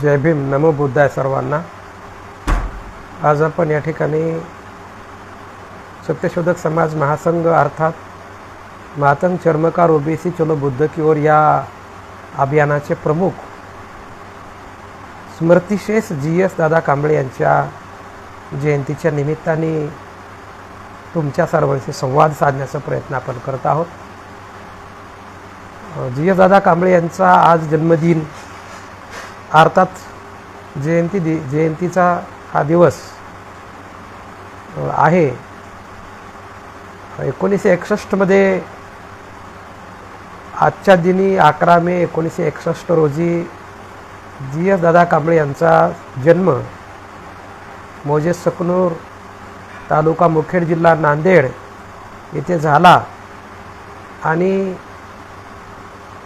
जय भीम. नमो बुद्ध आहे सर्वांना. आज आपण या ठिकाणी सत्यशोधक समाज महासंघ अर्थात मातंग चर्मकार ओबीसी चलो बुद्ध की ओर या अभियानाचे प्रमुख स्मृतिशेष जी एस दादा कांबळे यांच्या जयंतीच्या निमित्ताने तुमच्या सर्वांशी संवाद साधण्याचा प्रयत्न आपण करत आहोत. जी एस दादा कांबळे यांचा आज जन्मदिन अर्थात जयंती दि जयंतीचा हा दिवस आहे. एकोणीसशे एकसष्टमध्ये आजच्या दिनी अकरा मे एकोणीसशे एकसष्ट रोजी जी एस दादा कांबळे यांचा जन्म मोजेस सकनूर तालुका मुखेड जिल्हा नांदेड येथे झाला. आणि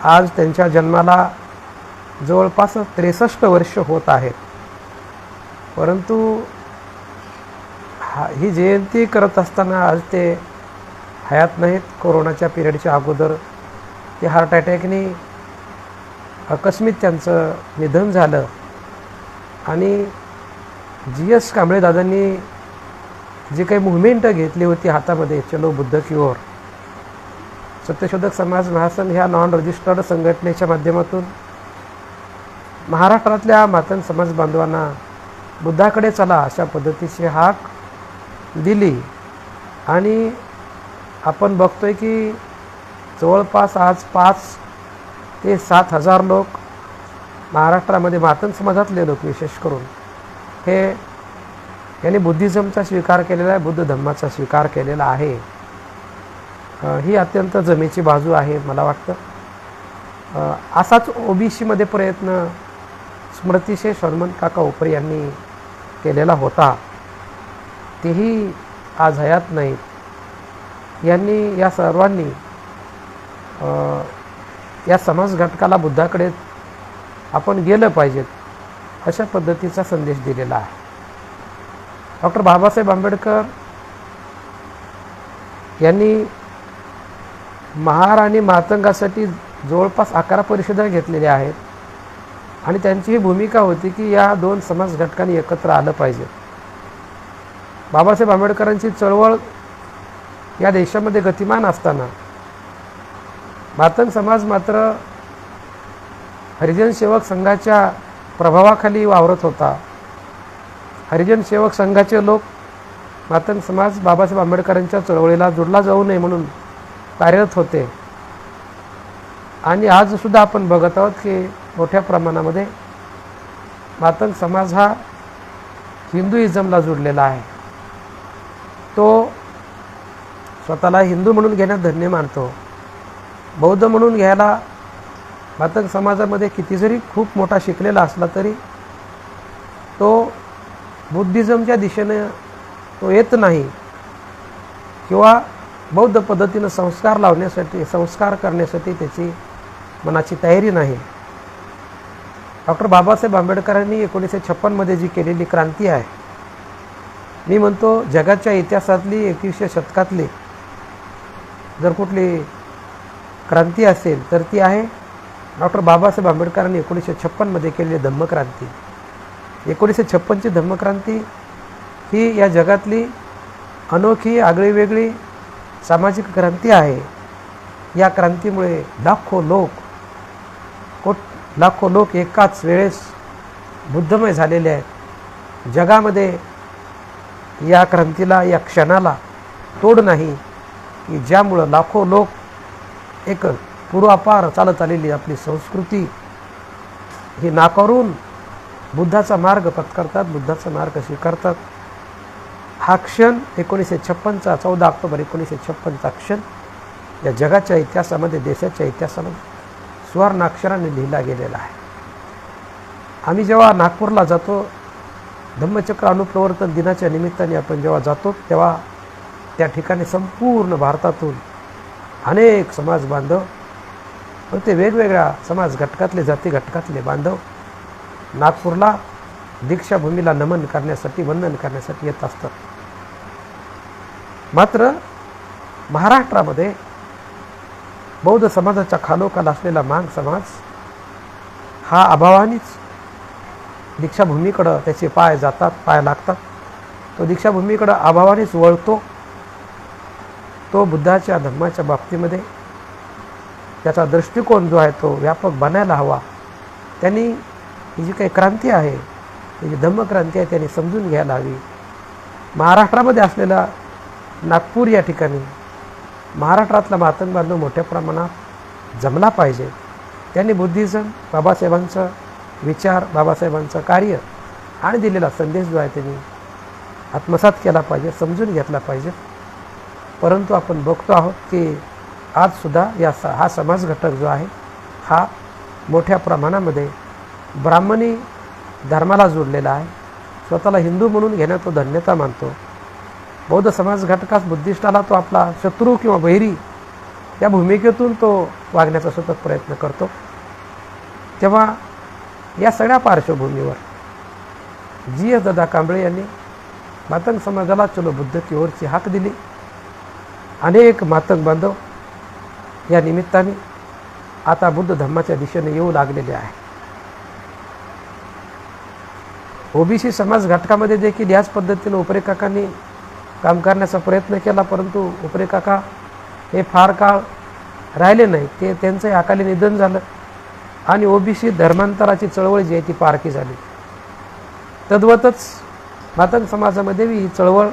आज त्यांच्या जन्माला जवळपास त्रेसष्ट वर्ष होत आहेत. परंतु हा ही जयंती करत असताना आज ते हयात नाहीत. कोरोनाच्या पिरियडच्या अगोदर ते हार्ट अटॅकने अकस्मित त्यांचं निधन झालं. आणि जी एस कांबळेदादांनी जी काही मुवमेंट घेतली होती हातामध्ये चलो बुद्ध क्युअर सत्यशोधक समाज महासंघ ह्या नॉन रजिस्टर्ड संघटनेच्या माध्यमातून महाराष्ट्रातल्या मातन समाज बांधवांना बुद्धाकडे चला अशा पद्धतीची हाक दिली. आणि आपण बघतोय की जवळपास आज पाच ते सात हजार लोक महाराष्ट्रामध्ये मातन समाजातले लोक विशेष करून. हे यांनी बुद्धिझमचा स्वीकार केलेला आहे बुद्ध धम्माचा स्वीकार केलेला आहे. ही अत्यंत जमेची बाजू आहे मला वाटतं. असाच ओबीसीमध्ये प्रयत्न स्मृतिशेष शर्मन काका उपरे यांनी केलेला होता. तेही आज हयात नाहीत. यांनी या सर्वांनी या समाज घटकाला बुद्धाकडे आपण गेलं पाहिजेत अशा पद्धतीचा संदेश दिलेला आहे. डॉक्टर बाबासाहेब आंबेडकर यांनी महार आणि मातंगासाठी जवळपास अकरा परिषदा घेतलेल्या आहेत. आणि त्यांची ही भूमिका होती की या दोन समाज घटकांनी एकत्र आलं पाहिजे. बाबासाहेब आंबेडकरांची चळवळ या देशामध्ये गतिमान असताना मातंग समाज मात्र हरिजन सेवक संघाच्या प्रभावाखाली वावरत होता. हरिजन सेवक संघाचे लोक मातंग समाज बाबासाहेब आंबेडकरांच्या चळवळीला जोडला जाऊ नये म्हणून कार्यरत होते. आणि आजसुद्धा आपण बघत आहोत की मोठ्या प्रमाणामध्ये मातंग समाज हा हिंदुइझमला जुडलेला आहे. तो स्वतःला हिंदू म्हणून घेण्यात धन्य मानतो. बौद्ध म्हणून घ्यायला मातंग समाजामध्ये किती जरी खूप मोठा शिकलेला असला तरी तो बुद्धिझमच्या दिशेनं तो येत नाही किंवा बौद्ध पद्धतीनं संस्कार लावण्यासाठी संस्कार करण्यासाठी त्याची मनाची तयारी नाही. डॉक्टर बाबासाहेब आंबेडकरांनी एकोणीसशे छप्पनमध्ये जी केलेली क्रांती आहे मी म्हणतो जगाच्या इतिहासातली एकवीसशे शतकातली जर कुठली क्रांती असेल तर ती आहे डॉक्टर बाबासाहेब आंबेडकरांनी एकोणीसशे छप्पनमध्ये केलेली धम्मक्रांती. एकोणीसशे छप्पनची धम्मक्रांती ही या जगातली अनोखी आगळीवेगळी सामाजिक क्रांती आहे. या क्रांतीमुळे लाखो लोक कोट लाखो लोक एकाच वेळेस बुद्धमय झालेले आहेत. जगामध्ये या क्रांतीला या क्षणाला तोड नाही की ज्यामुळं लाखो लोक एक पूर्वापार चालत आलेली आपली संस्कृती ही नाकारून बुद्धाचा मार्ग पत्करतात बुद्धाचा मार्ग स्वीकारतात. हा क्षण एकोणीसशे छप्पनचा चौदा ऑक्टोबर एकोणीसशे छप्पनचा क्षण या जगाच्या इतिहासामध्ये देशाच्या इतिहासामध्ये. सुवर्णाक्षराने लिहिला गेलेला आहे. आम्ही जेव्हा नागपूरला जातो धम्मचक्र अनुप्रवर्तन दिनाच्या निमित्ताने आपण जेव्हा जातो तेव्हा त्या ठिकाणी संपूर्ण भारतातून अनेक समाज बांधव पण ते वेगवेगळ्या समाज घटकातले जाती घटकातले बांधव नागपूरला दीक्षाभूमीला नमन करण्यासाठी वंदन करण्यासाठी येत असतात. मात्र महाराष्ट्रामध्ये बौद्ध समाजाच्या खालोखाल असलेला मांग समाज हा अभावानेच दीक्षाभूमीकडं त्याचे पाय जातात पाय लागतात. तो दीक्षाभूमीकडं अभावानेच वळतो. तो बुद्धाच्या धर्माच्या बाबतीमध्ये त्याचा दृष्टिकोन जो आहे तो व्यापक बनायला हवा. त्यांनी ही जी काही क्रांती आहे ही जी धम्मक्रांती आहे त्यांनी समजून घ्यायला हवी. महाराष्ट्रामध्ये असलेला नागपूर या ठिकाणी महाराष्ट्रातला मातंग बांधव मोठ्या प्रमाणात जमला पाहिजे. त्यांनी बुद्धिझम बाबासाहेबांचं विचार बाबासाहेबांचं कार्य आणि दिलेला संदेश जो आहे त्यांनी आत्मसात केला पाहिजे समजून घेतला पाहिजे. परंतु आपण बघतो आहोत की आजसुद्धा या स हा समाज घटक जो आहे हा मोठ्या प्रमाणामध्ये ब्राह्मणी धर्माला जोडलेला आहे. स्वतःला हिंदू म्हणून घेण्यात तो धन्यता मानतो. बौद्ध समाज घटकास बुद्धिस्टाला तो आपला शत्रू किंवा बहिरी या भूमिकेतून तो वागण्याचा सतत प्रयत्न करतो. तेव्हा या सगळ्या पार्श्वभूमीवर जी एस दादा कांबळे यांनी मातंग समाजाला चलो बुद्ध की ओरची हाक दिली. अनेक मातंग बांधव या निमित्ताने आता बुद्ध धर्माच्या दिशेने येऊ लागलेले आहे. ओबीसी समाज घटकामध्ये देखील याच पद्धतीनं उपरेखकांनी काम करण्याचा प्रयत्न केला परंतु उपरे काका हे फार काळ राहिले नाही. ते त्यांचंही अकाली निधन झालं आणि ओबीसी धर्मांतराची चळवळ जी आहे ती पारखी झाली. तद्वतच मातंग समाजामध्ये ही चळवळ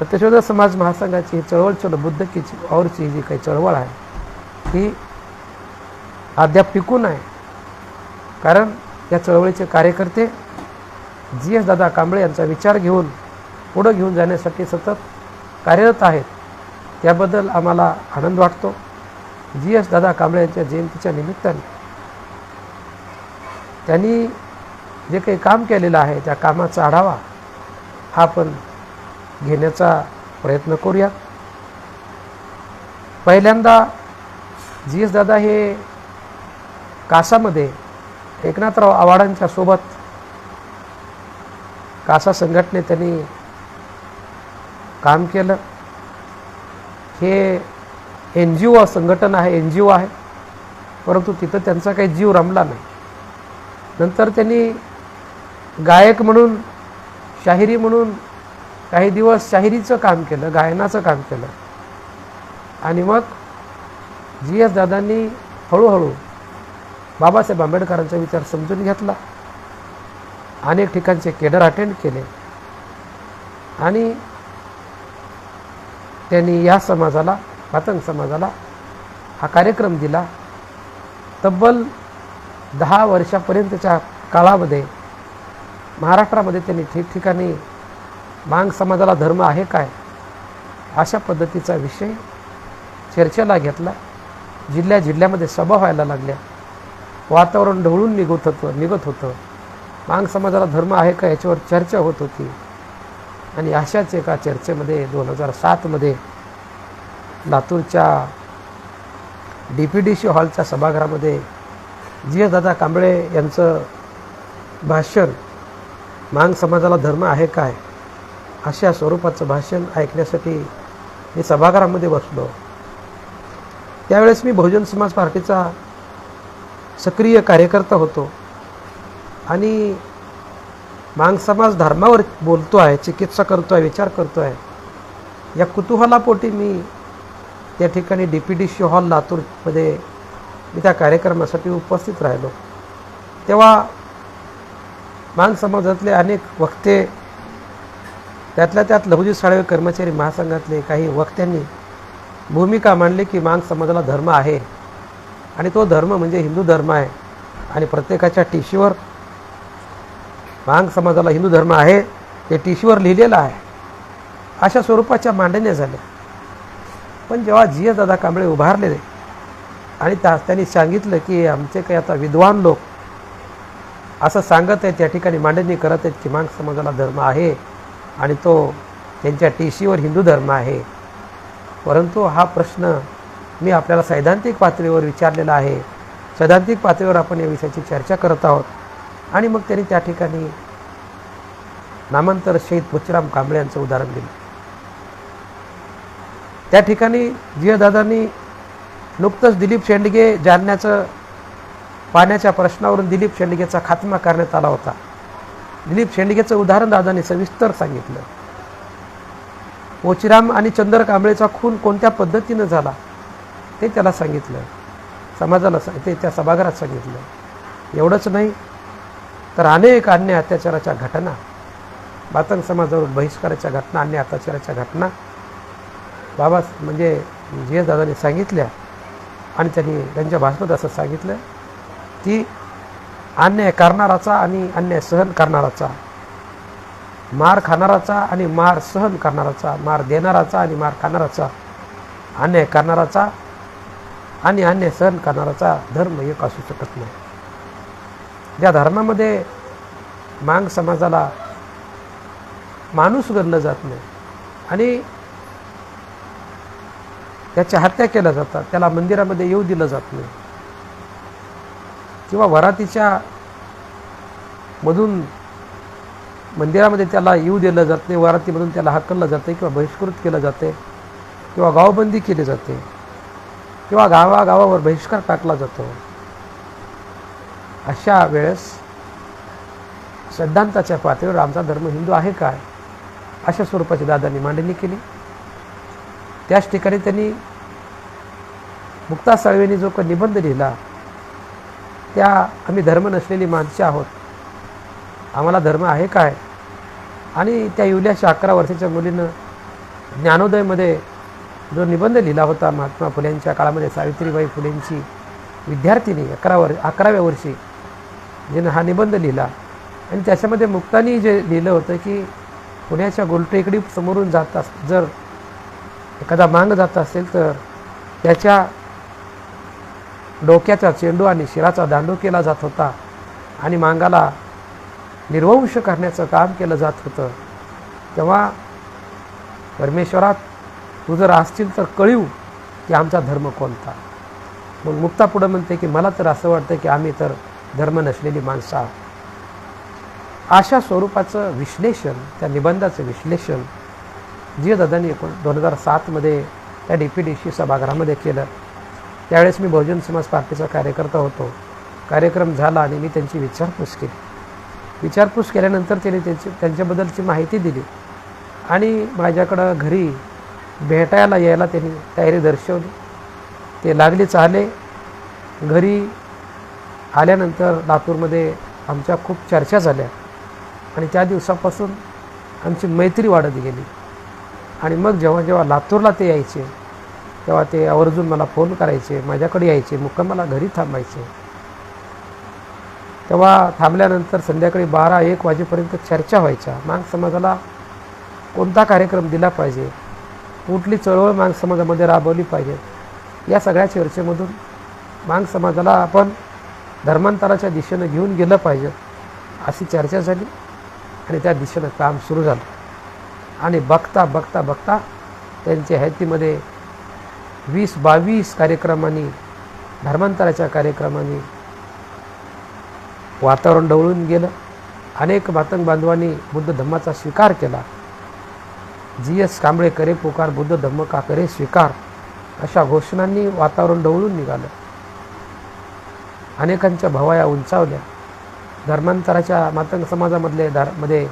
सत्यशोधक समाज महासंघाची ही चळवळ चलो बुद्धकीची औरची जी काही चळवळ आहे ही अद्याप टिकून आहे कारण या चळवळीचे कार्यकर्ते जी एस दादा कांबळे यांचा विचार घेऊन पुढं घेऊन जाण्यासाठी सतत कार्यरत आहेत. त्याबद्दल आम्हाला आनंद वाटतो. जी एस दादा कांबळे यांच्या जयंतीच्या निमित्ताने. त्यांनी जे काही काम केलेलं आहे त्या कामाचा आढावा हा आपण घेण्याचा प्रयत्न करूया पहिल्यांदा जी एस दादा हे कासामध्ये एकनाथराव आव्हाडांच्या सोबत कासा संघटने त्यांनी काम केलं. हे एन जी ओ संघटन आहे एन जी ओ आहे. परंतु तिथं त्यांचा काही जीव रमला नाही. नंतर त्यांनी गायक म्हणून शाहिरी म्हणून काही दिवस शाहिरीचं काम केलं गायनाचं काम केलं. आणि मग जी एस दादांनी हळूहळू बाबासाहेब आंबेडकरांचा विचार समजून घेतला. अनेक ठिकाणचे केडर अटेंड केले. आणि त्यांनी या समाजाला मातंग समाजाला हा कार्यक्रम दिला. तब्बल दहा वर्षापर्यंतच्या काळामध्ये महाराष्ट्रामध्ये त्यांनी ठिकठिकाणी मांग समाजाला धर्म आहे काय अशा पद्धतीचा विषय चर्चेला घेतला. जिल्ह्या जिल्ह्यामध्ये सभा व्हायला लागल्या. वातावरण ढवळून निघत होतं निघत होतं. मांग समाजाला धर्म आहे का याच्यावर चर्चा होत होती. आणि अशाच एका चर्चेमध्ये दोन हजार सातमध्ये लातूरच्या डी पी डी सी हॉलच्या सभागृहामध्ये जी एस दादा कांबळे यांचं भाषण मांग समाजाला धर्म आहे काय अशा स्वरूपाचं भाषण ऐकण्यासाठी मी सभागृहामध्ये बसलो. त्यावेळेस मी बहुजन समाज पार्टीचा सक्रिय कार्यकर्ता होतो आणि मांग समाज धर्मावर बोलतो आहे चिकित्सा करतो आहे विचार करतो आहे. या कुतूहलापोटी मी त्या ठिकाणी D P D C hall लातूरमध्ये मी त्या कार्यक्रमासाठी उपस्थित राहिलो. तेव्हा मांग समाजातले अनेक वक्ते त्यातल्या त्यात लहुजी साळवे कर्मचारी महासंघातले काही वक्त्यांनी भूमिका मांडली की मांग समाजाला धर्म आहे. आणि तो धर्म म्हणजे हिंदू धर्म आहे. आणि प्रत्येकाच्या टीशीवर मांग समाजाला हिंदू धर्म आहे ते टीशीवर लिहिलेलं आहे. अशा स्वरूपाच्या मांडण्या झाल्या. पण जेव्हा जी एस दादा कांबळे उभारले आणि त्या त्यांनी सांगितलं की आमचे काही आता विद्वान लोक असं सांगत आहेत त्या ठिकाणी मांडणी करत आहेत की मांग समाजाला धर्म आहे आणि तो त्यांच्या टीशीवर हिंदू धर्म आहे. परंतु हा प्रश्न मी आपल्याला सैद्धांतिक पातळीवर विचारलेला आहे. सैद्धांतिक पातळीवर आपण या विषयाची चर्चा करत आहोत. आणि मग त्यांनी त्या ठिकाणी नामांतर शहीद पुच्छराम कांबळे यांचं उदाहरण दिलं. त्या ठिकाणी जियदादांनी नुकतंच दिलीप शेंडगे जालन्याचं पाण्याच्या प्रश्नावरून दिलीप शेंडगेचा खात्मा करण्यात आला होता. दिलीप शेंडगेचं उदाहरण दादांनी सविस्तर सांगितलं. पोचिराम आणि चंद्र कांबळेचा खून कोणत्या पद्धतीनं झाला ते त्याला सांगितलं. समाजाला ते त्या सभागृहात सांगितलं. एवढंच नाही तर अनेक अन्य अत्याचाराच्या घटना बातन समाजावर बहिष्काराच्या घटना अन्य अत्याचाराच्या घटना. बाबा म्हणजे जे दादाने दादांनी सांगितल्या आणि त्यांनी त्यांच्या भाषणात असं सांगितलं की अन्याय करणाराचा आणि अन्याय सहन करणाराचा मार खाणाराचा आणि मार सहन करणाराचा मार देणाराचा आणि मार खाणाराचा अन्याय करणाराचा आणि अन्याय सहन करणाराचा धर्म एक असू शकत नाही. ज्या धर्मामध्ये मांग समाजाला माणूस गणलं जात नाही. आणि त्याच्या हत्या केल्या जातात. त्याला मंदिरामध्ये येऊ दिलं जात नाही. किंवा वरातीच्या मधून मंदिरामध्ये त्याला येऊ दिलं जात नाही वरातीमधून त्याला हकललं जाते किंवा बहिष्कृत केलं जाते किंवा गावबंदी केली जाते किंवा गावागावावर बहिष्कार टाकला जातो. अशा वेळेस सिद्धांताच्या पातळीवर आमचा धर्म हिंदू आहे काय? अशा स्वरूपाची दादांनी मांडणी केली. त्याच ठिकाणी त्यांनी मुक्ता साळवेंनी जो काही निबंध लिहिला त्या आम्ही धर्म नसलेली माणसे आहोत. आम्हाला धर्म आहे काय? आणि त्या युल्याच्या अकरा वर्षाच्या मुलीनं ज्ञानोदयमध्ये जो निबंध लिहिला होता महात्मा फुलेंच्या काळामध्ये सावित्रीबाई फुलेंची विद्यार्थिनी अकरा वर अकराव्या वर्षी जिनं हा निबंध लिहिला. आणि त्याच्यामध्ये मुक्तानी जे लिहिलं होतं की पुण्याच्या गोलटेकडी समोरून जात अस जर एखादा मांग जात असेल तर त्याच्या डोक्याचा चेंडू आणि शिराचा दांडू केला जात होता आणि मांगाला निर्वंश करण्याचं काम केलं जात होतं. तेव्हा परमेश्वरात तू जर असतील तर कळीव की आमचा धर्म कोणता? मग मुक्ता पुढं म्हणते की मला तर असं वाटतं की आम्ही तर धर्म नसलेली माणसं आहोत. अशा स्वरूपाचं विश्लेषण त्या निबंधाचं विश्लेषण जी दादांनी एकोण दोन हजार सातमध्ये त्या डी पी डी सी सभागृहामध्ये केलं. त्यावेळेस मी बहुजन समाज पार्टीचा कार्यकर्ता होतो. कार्यक्रम झाला आणि मी त्यांची विचारपूस केली. विचारपूस केल्यानंतर त्यांनी त्यांची त्यांच्याबद्दलची माहिती दिली. आणि माझ्याकडं घरी भेटायला यायला त्यांनी तयारी दर्शवली. ते लागले चाले. घरी आल्यानंतर लातूरमध्ये आमच्या खूप चर्चा झाल्या. आणि त्या दिवसापासून आमची मैत्री वाढत गेली. आणि मग जेव्हा जेव्हा लातूरला ते यायचे तेव्हा ते आवर्जून मला फोन करायचे माझ्याकडे यायचे मुक्कामाला घरी थांबायचे. तेव्हा थांबल्यानंतर संध्याकाळी बारा एक वाजेपर्यंत चर्चा व्हायच्या. मांग समाजाला कोणता कार्यक्रम दिला पाहिजे? कुठली चळवळ मांग समाजामध्ये राबवली पाहिजे? या सगळ्या चर्चेमधून मांग समाजाला आपण धर्मांतराच्या दिशेनं घेऊन गेलं पाहिजे अशी चर्चा झाली आणि त्या दिशेनं काम सुरू झालं. आणि बघता बघता बघता त्यांच्या हयातीमध्ये वीस बावीस कार्यक्रमांनी धर्मांतराच्या कार्यक्रमांनी वातावरण ढवळून गेलं. अनेक मातंग बांधवांनी बुद्ध धम्माचा स्वीकार केला. जी एस कांबळे करे पुकार बुद्ध धम्म का करे स्वीकार अशा घोषणांनी वातावरण ढवळून निघालं. अनेकांच्या भवाया उंचावल्या. धर्मांतराच्या मातंग समाजामधले धारमध्ये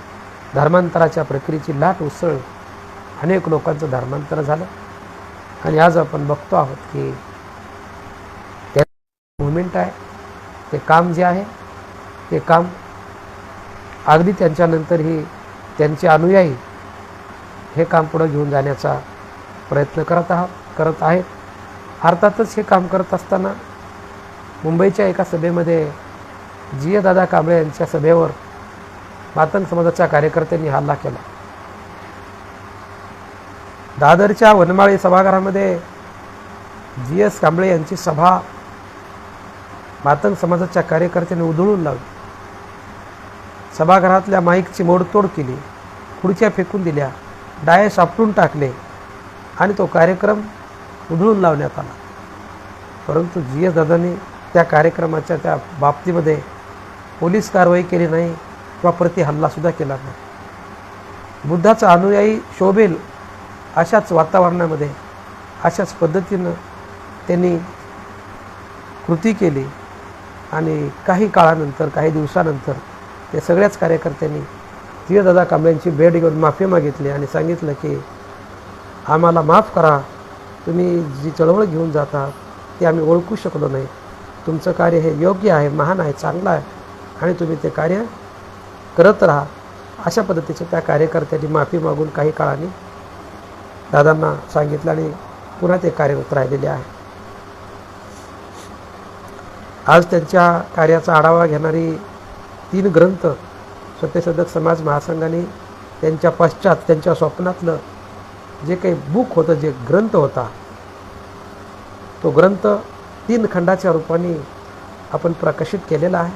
धर्मांतराच्या प्रक्रियेची लाट उसळ. अनेक लोकांचं धर्मांतर झालं. आणि आज आपण बघतो आहोत की त्या मुवमेंट आहे. ते काम जे आहे ते काम अगदी त्यांच्यानंतरही त्यांचे अनुयायी हे काम पुढं घेऊन जाण्याचा प्रयत्न करत आहात करत आहेत. अर्थातच हे काम करत असताना मुंबईच्या एका सभेमध्ये जी ए दादा कांबळे यांच्या सभेवर मातंग समाजाच्या कार्यकर्त्यांनी हल्ला केला. दादरच्या वनमाळी सभागृहामध्ये जी एस कांबळे यांची सभा मातंग समाजाच्या कार्यकर्त्यांनी उधळून लावली. सभागृहातल्या माईकची मोडतोड केली खुर्च्या फेकून दिल्या डायस सापटून टाकले आणि तो कार्यक्रम उधळून लावण्यात आला. परंतु जी एस दादांनी त्या कार्यक्रमाच्या त्या बाबतीमध्ये पोलीस कारवाई केली नाही किंवा प्रति हल्लासुद्धा केला नाही. बुद्धाचा अनुयायी शोभेल अशाच वातावरणामध्ये अशाच पद्धतीनं त्यांनी कृती केली आणि काही काळानंतर काही दिवसानंतर ते सगळ्याच कार्यकर्त्यांनी दादा कांबळेंची भेट घेऊन माफी मागितली आणि सांगितलं की आम्हाला माफ करा. तुम्ही जी चळवळ घेऊन जाता ती आम्ही ओळखू शकलो नाही. तुमचं कार्य हे योग्य आहे महान आहे चांगलं आहे आणि तुम्ही ते कार्य करत राहा. अशा पद्धतीचे त्या कार्यकर्त्यांनी माफी मागून काही काळाने दादांना सांगितलं आणि पुन्हा ते कार्यरत राहिलेले आहे. आज त्यांच्या कार्याचा आढावा घेणारी तीन ग्रंथ सत्यशोधक समाज महासंघाने त्यांच्या पश्चात त्यांच्या स्वप्नातलं जे काही बुक होतं जे ग्रंथ होता तो ग्रंथ तीन खंडाच्या रूपाने आपण प्रकाशित केलेला आहे.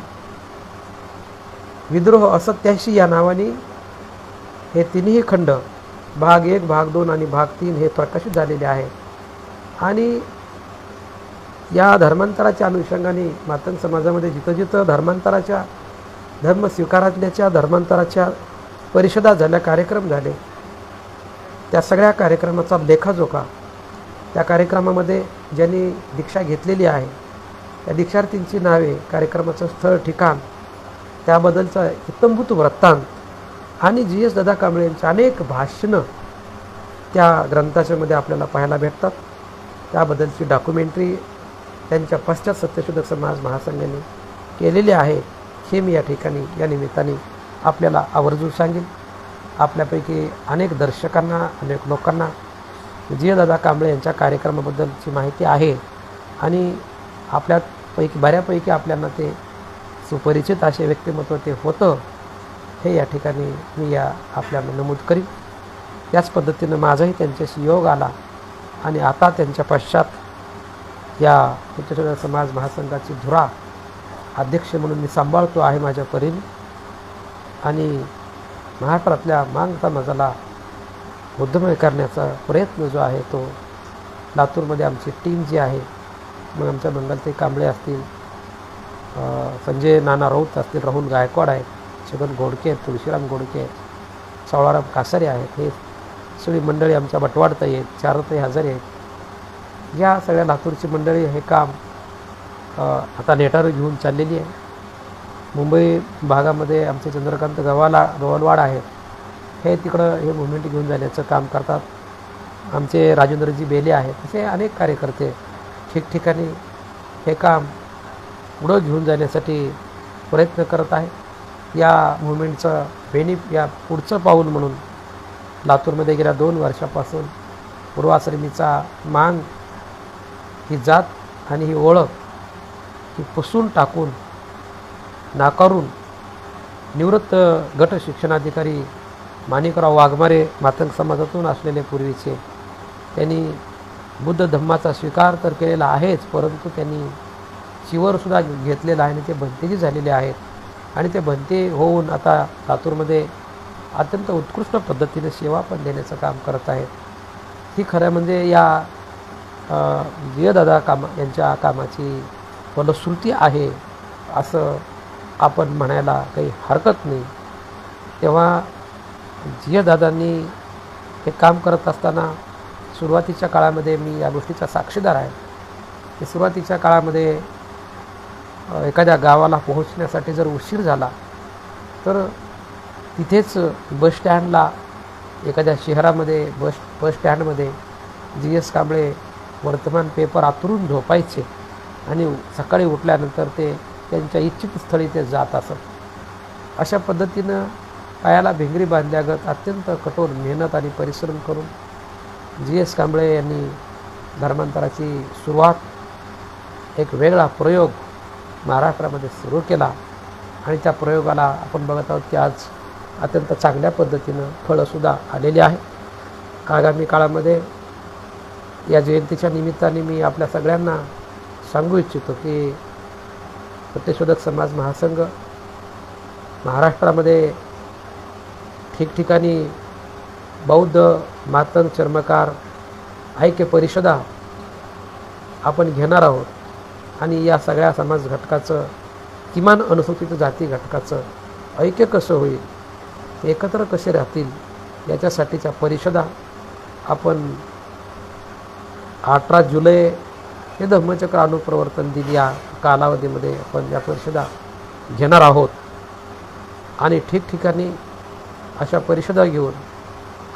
विद्रोह असत्याशी या नावाने हे तिन्ही खंड भाग एक भाग दोन आणि भाग तीन हे प्रकाशित झालेले आहे. आणि या धर्मांतराच्या अनुषंगाने मातंग समाजामध्ये जिथं जिथं धर्मांतराच्या धर्म स्वीकारातल्याच्या धर्मांतराच्या परिषदा झाल्या कार्यक्रम झाले त्या सगळ्या कार्यक्रमाचा लेखाजोखा त्या कार्यक्रमामध्ये ज्यांनी दीक्षा घेतलेली आहे त्या दीक्षार्थींची नावे कार्यक्रमाचं स्थळ ठिकाण त्याबद्दलचा इत्तमभूत वृत्तांत आणि जी एस दादा कांबळे यांची अनेक भाषणं त्या ग्रंथाच्यामध्ये आपल्याला पाहायला भेटतात. त्याबद्दलची डॉक्युमेंटरी त्यांच्या पश्चात सत्यशोधक समाज महासंघाने केलेली आहे हे मी या ठिकाणी या निमित्ताने आपल्याला आवर्जून सांगेन. आपल्यापैकी अनेक दर्शकांना अनेक लोकांना दादा कांबळे यांच्या कार्यक्रमाबद्दलची माहिती आहे. आणि आपल्यापैकी बऱ्यापैकी आपल्याला ते सुपरिचित असे व्यक्तिमत्व ते होतं हे या ठिकाणी मी या आपल्याला नमूद करीन. त्याच पद्धतीनं माझाही त्यांच्याशी योग आला आणि आता त्यांच्या पश्चात या उच्चशिक्षण समाज महासंघाची धुरा अध्यक्ष म्हणून मी सांभाळतो आहे माझ्या परीने. आणि महाराष्ट्रातल्या मांग समाजाला उद्यम करण्याचा प्रयत्न जो आहे तो लातूरमध्ये आमची टीम जी आहे मग आमच्या मंगलते कांबळे असतील संजय नाना राऊत असतील राहुल गायकवाड आहेत छगन घोडके आहेत तुळशीराम घोडके आहेत सावळाराम कासारे आहेत हे सगळी मंडळी आमच्या बटवाडताई आहेत चारताई हजारे आहेत. या सगळ्या लातूरची मंडळी हे काम आता नेटावर घेऊन चाललेली आहे. मुंबई भागामध्ये आमचे चंद्रकांत गव्हाला गवलवाड आहेत. हे तिकडं हे मुवमेंट घेऊन जाण्याचं काम करतात. आमचे राजेंद्रजी बेले आहेत. असे अनेक कार्यकर्ते ठिकठिकाणी हे काम पुढं घेऊन जाण्यासाठी प्रयत्न करत आहे या मुवमेंटचं बेनिफ या पुढचं पाऊल म्हणून लातूरमध्ये गेल्या दोन वर्षापासून पूर्वाश्रमीचा मान ही जात आणि ही ओळख ही पुसून टाकून नाकारून निवृत्त गट शिक्षणाधिकारी माणिकराव वाघमारे मातंग समाजातून असलेले पूर्वीचे त्यांनी बुद्ध धम्माचा स्वीकार तर केलेला आहेच परंतु त्यांनी शिवरसुद्धा घेतलेला आहे आणि ते भंतेजी झालेले आहेत. आणि ते भंते होऊन आता लातूरमध्ये अत्यंत उत्कृष्ट पद्धतीने सेवा पण देण्याचं काम करत आहेत. ही खरं म्हणजे या जियदादा कामा यांच्या कामाची फलश्रुती आहे असं आपण म्हणायला काही हरकत नाही. तेव्हा जियदादांनी हे काम करत असताना सुरुवातीच्या काळामध्ये मी या गोष्टीचा साक्षीदार आहे. की सुरुवातीच्या काळामध्ये एखाद्या गावाला पोहोचण्यासाठी जर उशीर झाला तर तिथेच बस स्टँडला एखाद्या शहरामध्ये बस बस स्टँडमध्ये जी एस कांबळे वर्तमान पेपर आतरून झोपायचे आणि सकाळी उठल्यानंतर ते त्यांच्या इच्छित स्थळी ते जात असत. अशा पद्धतीनं पायाला भिंगरी बांधल्यागत अत्यंत कठोर मेहनत आणि परिश्रम करून जी एस कांबळे यांनी धर्मांतराची सुरुवात एक वेगळा प्रयोग महाराष्ट्रामध्ये सुरू केला आणि त्या प्रयोगाला आपण बघत आहोत की आज अत्यंत चांगल्या पद्धतीनं फळंसुद्धा आलेली आहे. आगामी काळामध्ये या जयंतीच्या निमित्ताने मी आपल्या सगळ्यांना सांगू इच्छितो की सत्यशोधक समाज महासंघ महाराष्ट्रामध्ये ठिकठिकाणी बौद्ध मातंग चर्मकार ऐक्य परिषदा आपण घेणार आहोत. आणि या सगळ्या समाज घटकाचं किमान अनुसूचित जाती घटकाचं ऐक्य कसं होईल एकत्र कसे राहतील याच्यासाठीच्या परिषदा आपण अठरा जुलै हे धम्मचक्र अनुप्रवर्तन दिन या कालावधीमध्ये आपण या परिषदा घेणार आहोत. आणि ठिकठिकाणी अशा परिषदा घेऊन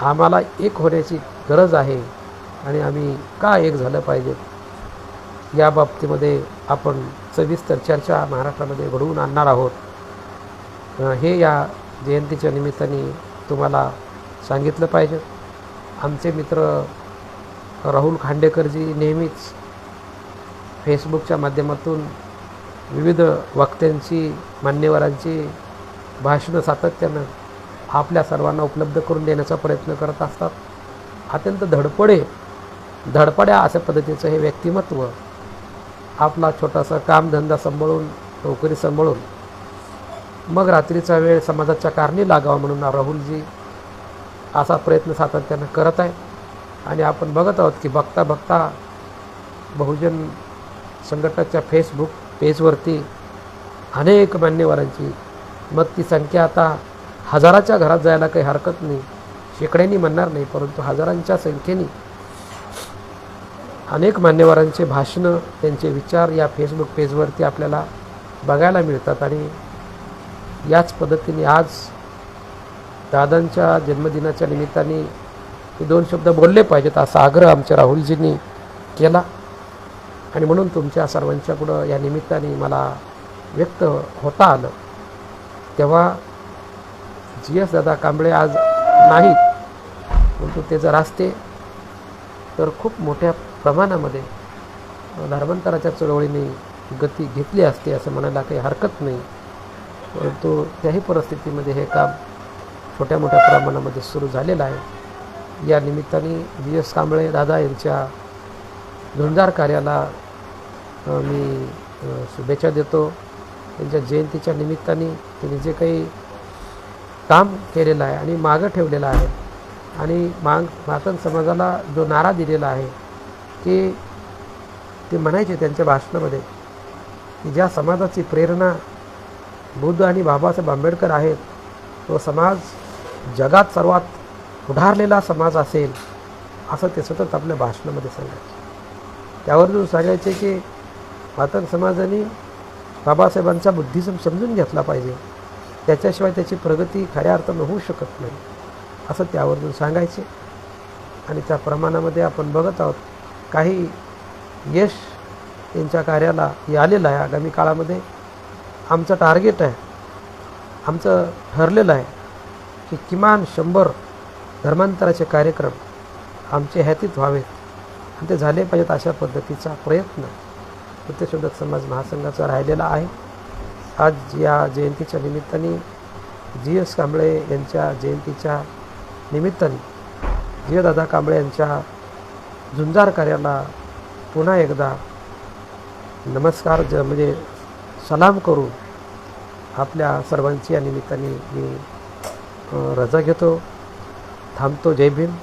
आम्हाला एक होण्याची गरज आहे आणि आम्ही का एक झालं पाहिजे? या बाबतीमध्ये आपण सविस्तर चर्चा महाराष्ट्रामध्ये घडवून आणणार आहोत. हे या जयंतीच्या निमित्ताने तुम्हाला सांगितलं पाहिजे. आमचे मित्र राहुल खांडेकरजी नेहमीच फेसबुकच्या माध्यमातून विविध वक्त्यांची मान्यवरांची भाषणं सातत्यानं आपल्या सर्वांना उपलब्ध करून देण्याचा प्रयत्न करत असतात. अत्यंत धडपडे धडपड्या अशा पद्धतीचं हे व्यक्तिमत्व आपला छोटासा कामधंदा सांभाळून नोकरी सांभाळून मग रात्रीचा वेळ समाजाच्या कारणी लागावा म्हणून राहुलजी असा प्रयत्न सातत्यानं करत आहे. आणि आपण बघत आहोत की बघता बघता बहुजन संघटनाच्या फेसबुक पेजवरती अनेक मान्यवरांची मग ती संख्या आता हजाराच्या घरात जायला काही हरकत नाही. शेकड्यांनी म्हणणार नाही परंतु हजारांच्या संख्येने अनेक मान्यवरांचे भाषणं त्यांचे विचार या फेसबुक पेजवरती आपल्याला बघायला मिळतात आणि याच पद्धतीने आज दादांच्या जन्मदिनाच्या निमित्ताने हे दोन शब्द बोलले पाहिजेत असा आग्रह आमच्या राहुलजींनी केला. आणि म्हणून तुमच्या सर्वांच्याकडं या निमित्ताने मला व्यक्त होता आलं. तेव्हा जी एस दादा कांबळे आज नाहीत. परंतु ते जर असते तर खूप मोठ्या प्रमाणामध्ये धर्मांतराच्या चळवळीने गती घेतली असते असं म्हणायला काही हरकत नाही. परंतु त्याही परिस्थितीमध्ये हे काम छोट्या मोठ्या प्रमाणामध्ये सुरू झालेलं आहे. या निमित्ताने जी एस कांबळे दादा यांच्या झुंजार कार्याला मी शुभेच्छा देतो. त्यांच्या जयंतीच्या निमित्ताने त्यांनी जे काही काम केलेलं आहे आणि मागं ठेवलेलं आहे. आणि माग मातन समाजाला जो नारा दिलेला आहे की ते म्हणायचे त्यांच्या भाषणामध्ये की ज्या समाजाची प्रेरणा बुद्ध आणि बाबासाहेब आंबेडकर आहेत तो समाज जगात सर्वात उभारलेला समाज असेल असं ते सतत आपल्या भाषणामध्ये सांगायचे. त्यावरून सांगायचे की मातन समाजाने बाबासाहेबांचा बुद्धिझम समजून घेतला पाहिजे. त्याच्याशिवाय त्याची प्रगती खऱ्या अर्थानं होऊ शकत नाही असं त्यावरून सांगायचे. आणि त्या प्रमाणामध्ये आपण बघत आहोत काही यश त्यांच्या कार्याला हे आलेलं आहे आगामी काळामध्ये. आमचं टार्गेट आहे आमचं ठरलेलं आहे की किमान शंभर धर्मांतराचे कार्यक्रम आमचे ह्यातीत व्हावेत. आणि ते झाले पाहिजेत अशा पद्धतीचा प्रयत्न सत्यशोधक समाज महासंघाचा राहिलेला आहे. आज या जयंतीच्या निमित्ताने जी एस कांबळे यांच्या जयंतीच्या निमित्ताने जी दादा कांबळे यांच्या झुंजार कार्याला पुन्हा एकदा नमस्कार ज म्हणजे सलाम करून आपल्या सर्वांची या निमित्ताने मी रजा घेतो. थांबतो. जय भीम.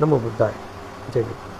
नमो बुद्धाय. जय भीम.